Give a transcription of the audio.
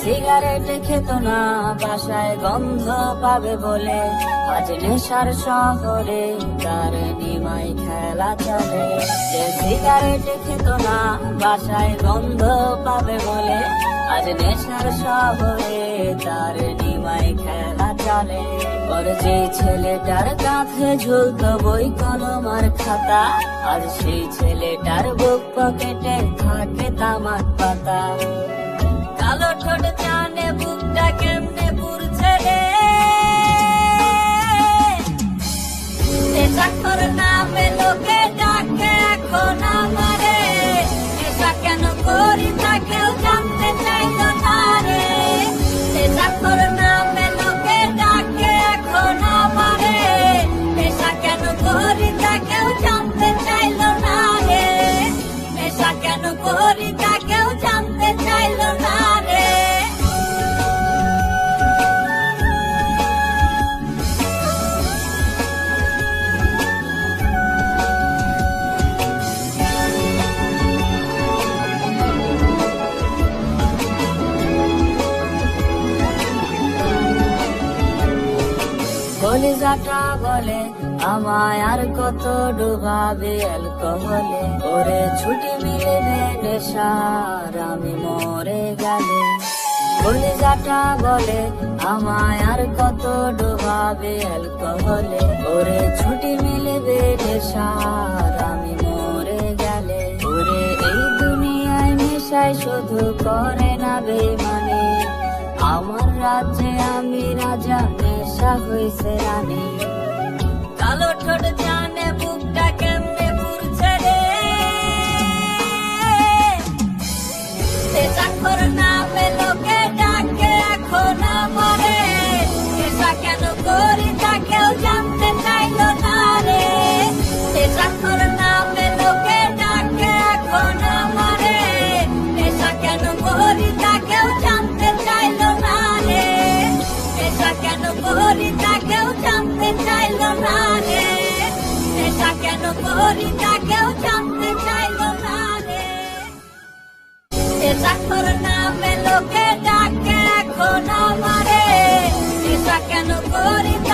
Cigarette খেত না, বাসায় গন্ধ পাবে বলে। আজ নেশার শহরে তার নিমাই খেলা চলে। যে সিগারেট খেত না, বাসায় গন্ধ পাবে বলে। আজ নেশার শহরে তার নিমাই খেলা চলে। ওর যে ছেলেটার কাঁধে ঝুলতো বই কলমার খাতা আর সেই ছেলেটার বুক পকেটে থাকে তামাক পাতা। কলিজাটা বলে, আমায় আর কত ডুবাবে অ্যালকোহলে? ওরে ছুটি মিলবে নেশার, আমি মরে গেলে। কলিজাটা বলে, আমায় আর কত ডুবাবে অ্যালকোহলে? ওরে ছুটি মিলবে নেশার, আমি মরে গেলে। ওরে এই দুনিয়ায় নেশায় শুধু করে না বেমানে। আমার রাজ্যে আমি রাজা নেশা হয়েছে রানী। কালো ঠোঁট নেশা কেন করি তা কেউ জানতে চাইলো না রে। নেশাখোর নামে লোকে ডাকে এখন আমারে? কেন করি তা